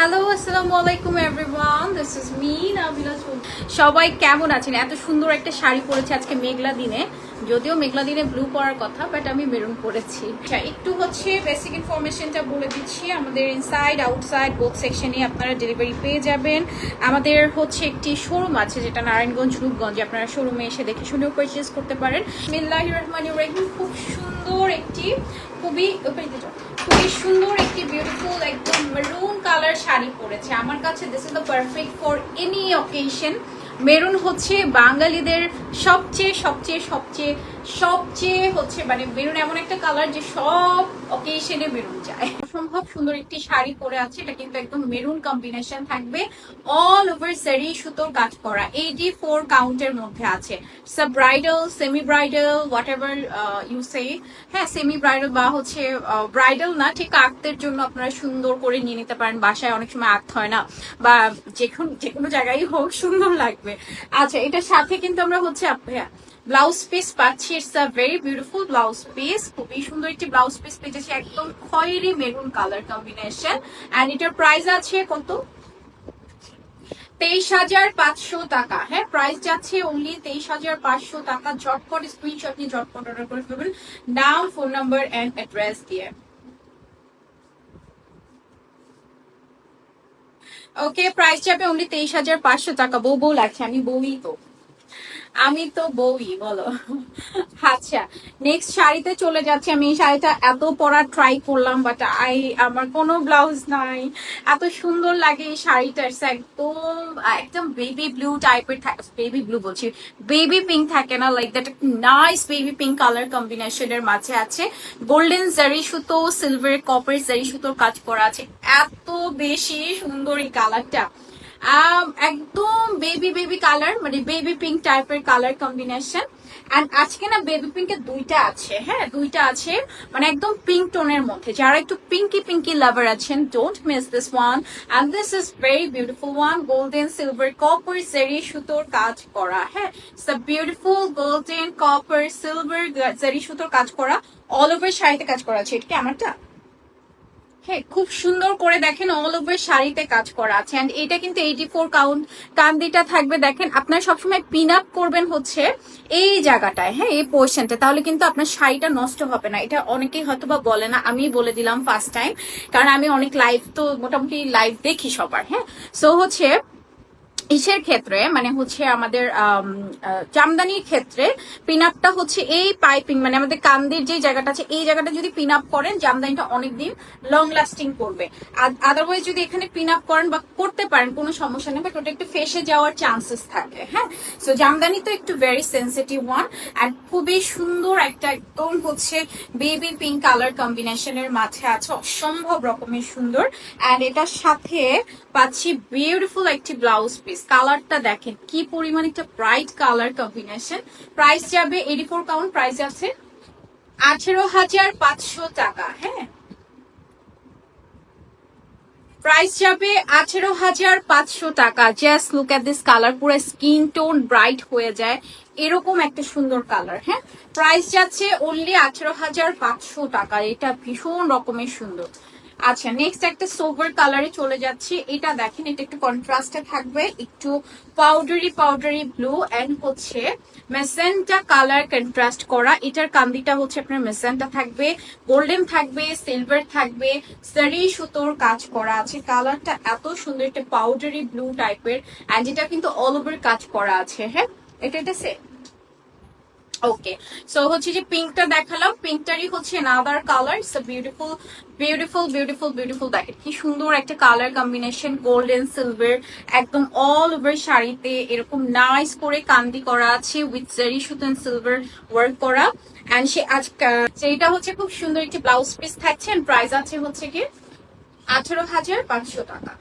Hello আসসালামু আলাইকুম everyone this is me Nabila. সবাই কেমন আছেন? এত সুন্দর একটা শাড়ি পরেছে আজকে মেঘলা দিনে। যদিও মেঘলা দিনে ব্লু পরার কথা বাট আমি মেরুন পরেছি। আচ্ছা একটু হচ্ছে বেসিক ইনফরমেশনটা বলে দিচ্ছি। আমাদের ইনসাইড আউটসাইড বোথ সেকশনে আপনারা ডেলিভারি পেয়ে যাবেন। আমাদের হচ্ছে একটি শোরুম আছে, যেটা নারায়ণগঞ্জ, রূপগঞ্জে। আপনারা শোরুমে এসে দেখে শুনেও পারচেস করতে পারেন। মিল্লাহ রহমান রহিম, খুব সুন্দর একটি খুবই। খুবই সুন্দর একটি বিউটিফুল একদম মেরুন কালার শাড়ি পরেছে আমার কাছে this is the perfect for any occasion maroon হচ্ছে বাঙালিদের সবচেয়ে সবচেয়ে সবচেয়ে সবচেয়ে হচ্ছে মানে মেরুন এমন একটা কালার যে সব অকেশনে মেরুন যায়। অসম্ভব সুন্দর একটি শাড়ি পরে আছে, এটা কিন্তু একদম মেরুন কম্বিনেশন থাকবে। অল ওভার সারি সুতোর কাজ করা এইটি ফোর কাউন্টের মধ্যে আছে। Sub bridal semi bridal whatever you say হ্যাঁ সেমি ব্রাইডাল বা হচ্ছে ব্রাইডাল না, ঠিক আঁকতের জন্য আপনারা সুন্দর করে নিয়ে নিতে পারেন। বাসায় অনেক সময় আঁকতে হয় না, বা যে কোনো জায়গায় হোক সুন্দর লাগবে। আচ্ছা এটার সাথে কিন্তু আমরা হচ্ছে ব্লাউজ পিস পাচ্ছি it's a very beautiful blouse piece খুবই সুন্দর একটি ব্লাউজ পিস পেয়েছি, একদম খয়েরি মেরুন কালার কম্বিনেশন অ্যান্ড এটার প্রাইস আছে কত? তেইশ হাজার পাঁচশো টাকা হ্যাঁ প্রাইস যাচ্ছে অনলি তেইশ হাজার পাঁচশো টাকা, ঝটপট স্ক্রিনশট নিয়ে ঝটপট অর্ডার করে ফেলবেন নাম ফোন নাম্বার অ্যান্ড অ্যাড্রেস দিয়ে। ওকে প্রাইস যাবে অনলি তেইশ হাজার পাঁচশো টাকা, বউ বউ লাগছে, আমি বউই তো। আমি তো বউই, বলো। আচ্ছা নেক্সট শাড়িতে চলে যাচ্ছি আমি। এই শাড়িটা এত পরা ট্রাই করলাম বাট আই আমার কোনো ব্লাউজ নাই। এত সুন্দর লাগে এই শাড়িটা একদম একদম বেবি ব্লু টাইপের বেবি ব্লু বলছি। বেবি পিঙ্ক থাকে না like that nice baby pink colour কম্বিনেশনের মাঝে আছে। গোল্ডেন জারি সুতো সিলভার কপার জারি সুতোর কাজ করা আছে। এত বেশি সুন্দর এই কালারটা একদম বেবি বেবি কালার মানে বেবি পিঙ্ক টাইপের কালার কম্বিনেশন এন্ড আজকে না বেবি পিঙ্কের দুইটা আছে হ্যাঁ দুইটা আছে মানে একদম পিঙ্ক টোনের মধ্যে। যারা একটু পিঙ্কি পিঙ্কি লাভার আছেন don't miss this one and this is very beautiful one golden silver copper Jerry সুতোর কাজ করা হ্যাঁ। It's beautiful golden copper silver Jerry সুতোর কাজ করা অল ওভার শাড়িতে কাজ করা আছে, এটা কি আমারটা? হ্যাঁ খুব সুন্দর করে দেখেন অল শাড়িতে কাজ করা আছে। অ্যান্ড এটা কিন্তু এইটি ফোর কাউন্ট কান্দিটা থাকবে। দেখেন, আপনার সবসময় পিন আপ করবেন হচ্ছে এই জায়গাটায় হ্যাঁ এই পোর্শনটা তাহলে কিন্তু আপনার শাড়িটা নষ্ট হবে না। এটা অনেকেই হয়তো বা বলে না আমি বলে দিলাম ফার্স্ট টাইম কারণ আমি অনেক লাইভ তো মোটামুটি লাইভ দেখি সবার হ্যাঁ। সো হচ্ছে ইসের ক্ষেত্রে মানে হচ্ছে আমাদের জামদানির ক্ষেত্রে পিন আপটা হচ্ছে এই পাইপিং মানে আমাদের কান্দির যে জায়গাটা আছে, এই জায়গাটা যদি পিন আপ করেন, জামদানিটা অনেকদিন লং লাস্টিং করবে। আদারওয়াইজ যদি এখানে পিন আপ করেন বা করতে পারেন, কোনো সমস্যা নেই বাট ওটা একটু ফেসে যাওয়ার চান্সেস থাকে হ্যাঁ? সো জামদানি তো একটু ভেরি সেন্সিটিভ ওয়ান অ্যান্ড খুবই সুন্দর একটা একদম হচ্ছে বেবি পিঙ্ক কালার কম্বিনেশনের মাঝে আছে, অসম্ভব রকমের সুন্দর অ্যান্ড এটার সাথে পাচ্ছি বিউটিফুল একটি ব্লাউজ পিস কালারটা দেখেন, কি পরিমাণ একটা ব্রাইট কালার কম্বিনেশন প্রাইস যাবে এইটি ফোর কাউন্ট প্রাইস আছে আঠেরো হাজার পাঁচশো টাকা হ্যাঁ। প্রাইস যাবে আঠেরো হাজার পাঁচশো টাকা। Just look at this colour পুরো স্কিন টোন ব্রাইট হয়ে যায়। এরকম একটা সুন্দর কালার হ্যাঁ। প্রাইস যাচ্ছে অনলি আঠেরো হাজার পাঁচশো টাকা, এটা ভীষণ রকমের সুন্দর। আচ্ছা নেক্সট একটা সোভার কালারে চলে যাচ্ছি। এটা দেখেন, এটা একটু কন্ট্রাস্টে থাকবে। একটু পাউডারি পাউডারি ব্লু এন্ড হচ্ছে মেসেন্টা কালার কন্ট্রাস্ট করা। এটার কান্দিটা হচ্ছে আপনার মেসেন্টা থাকবে গোল্ডেন থাকবে সিলভার থাকবে সারি সুতোর কাজ করা আছে। কালারটা এত সুন্দর, একটা পাউডারি ব্লু টাইপের এন্ড এটা কিন্তু অল ওভার কাজ করা আছে হ্যাঁ? এটা এটা সেট ওকে সো হচ্ছে যে পিঙ্কটা দেখালাম। পিঙ্কটারই হচ্ছে another colour it's beautiful beautiful beautiful beautiful দেখেন কি সুন্দর একটা colour combination gold golden silver একদম অল ওভার শাড়িতে এরকম নাইস করে কান্দি করা আছে উইথ জারি সুতন সিলভার ওয়ার্ক করা। অ্যান্ড সে আজ সেইটা হচ্ছে খুব সুন্দর একটি ব্লাউজ পিস থাকছে প্রাইস আছে হচ্ছে কি আঠারো হাজার পাঁচশো টাকা।